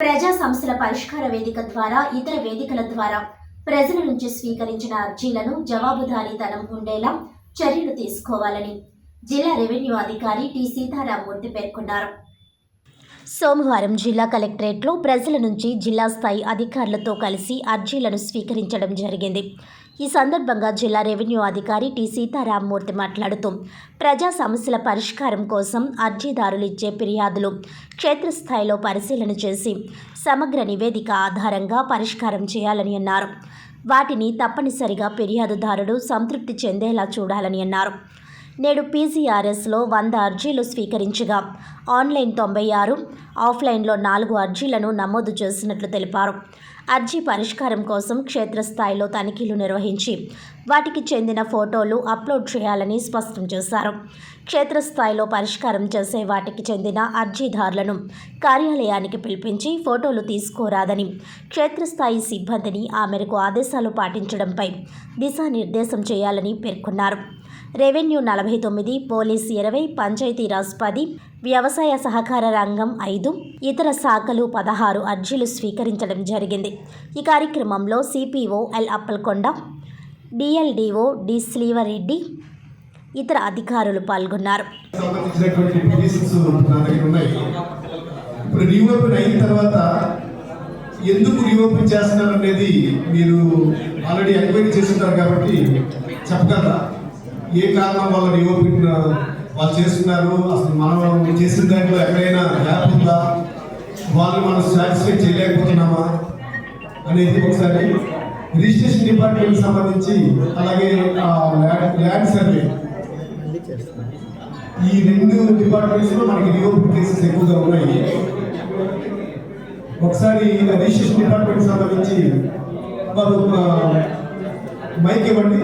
ప్రజా సమస్యల పరిష్కార వేదిక ద్వారా ఇతర వేదికల ద్వారా ప్రజల నుంచి స్వీకరించిన అర్జీలను జవాబుదారీతనం ఉండేలా చర్యలు తీసుకోవాలని జిల్లా రెవెన్యూ అధికారి టి సీతారామూర్తి పేర్కొన్నారు. సోమవారం జిల్లా కలెక్టరేట్లో ప్రజల నుంచి జిల్లా స్థాయి అధికారులతో కలిసి అర్జీలను స్వీకరించడం జరిగింది. ఈ సందర్భంగా జిల్లా రెవెన్యూ అధికారి టి. సీతారామమూర్తి మాట్లాడుతూ ప్రజా సమస్యల పరిష్కారం కోసం అర్జీదారులు ఇచ్చే ఫిర్యాదులు క్షేత్రస్థాయిలో పరిశీలన చేసి సమగ్ర నివేదిక ఆధారంగా పరిష్కారం చేయాలని అన్నారు. వాటిని తప్పనిసరిగా ఫిర్యాదుదారుడు సంతృప్తి చెందేలా చూడాలని అన్నారు. నేడు పీజీఆర్ఎస్లో వంద అర్జీలు స్వీకరించగా. ఆన్లైన్ తొంభై ఆరు ఆఫ్లైన్లో నాలుగు అర్జీలను నమోదు చేసినట్లు తెలిపారు. అర్జీ పరిష్కారం కోసం క్షేత్రస్థాయిలో తనిఖీలు నిర్వహించి వాటికి చెందిన ఫోటోలు అప్లోడ్ చేయాలని స్పష్టం చేశారు. క్షేత్రస్థాయిలో పరిష్కారం చేసే వాటికి చెందిన అర్జీదారులను కార్యాలయానికి పిలిపించి ఫోటోలు తీసుకోరాదని క్షేత్రస్థాయి సిబ్బందిని ఆ మేరకు ఆదేశాలు పాటించడంపై దిశానిర్దేశం చేయాలని పేర్కొన్నారు. రెవెన్యూ నలభై తొమ్మిది పోలీస్ ఇరవై పంచాయతీరాజ్ పది వ్యవసాయ సహకార రంగం ఐదు ఇతర శాఖలు పదహారు అర్జీలు స్వీకరించడం జరిగింది. ఈ కార్యక్రమంలో CPO L Appalkonda DLDO D Srivareddy ఇతర అధికారులు పాల్గొన్నారు. ఇప్పుడు రీఓపెన్ అయిన తర్వాత ఎందుకు రీఓపెన్ చేస్తున్నారు అనేది మీరు ఆల్రెడీ ఎంక్వైరీ చేస్తుంటారు కాబట్టి చెప్పగలరా? ఏ కారణం వల్ల రీఓపెన్ వాళ్ళు చేస్తున్నారు. అసలు మనం చేసిన దాంట్లో ఎక్కడైనా గ్యాప్ ఉందా? వాళ్ళు మనం సాటిస్ఫై చేయలేకపోతున్నామా? అనేది ఒకసారి రిజిస్ట్రేషన్ డిపార్ట్మెంట్ సంబంధించి అలాగే ల్యాండ్ సర్వే. ఈ రెండు డిపార్ట్మెంట్స్లో మనకి రీఓపెన్ కేసెస్ ఎక్కువగా ఉన్నాయి. ఒకసారి రిజిస్ట్రేషన్ డిపార్ట్మెంట్ సంబంధించి వాళ్ళు మైక్ ఇవ్వండి.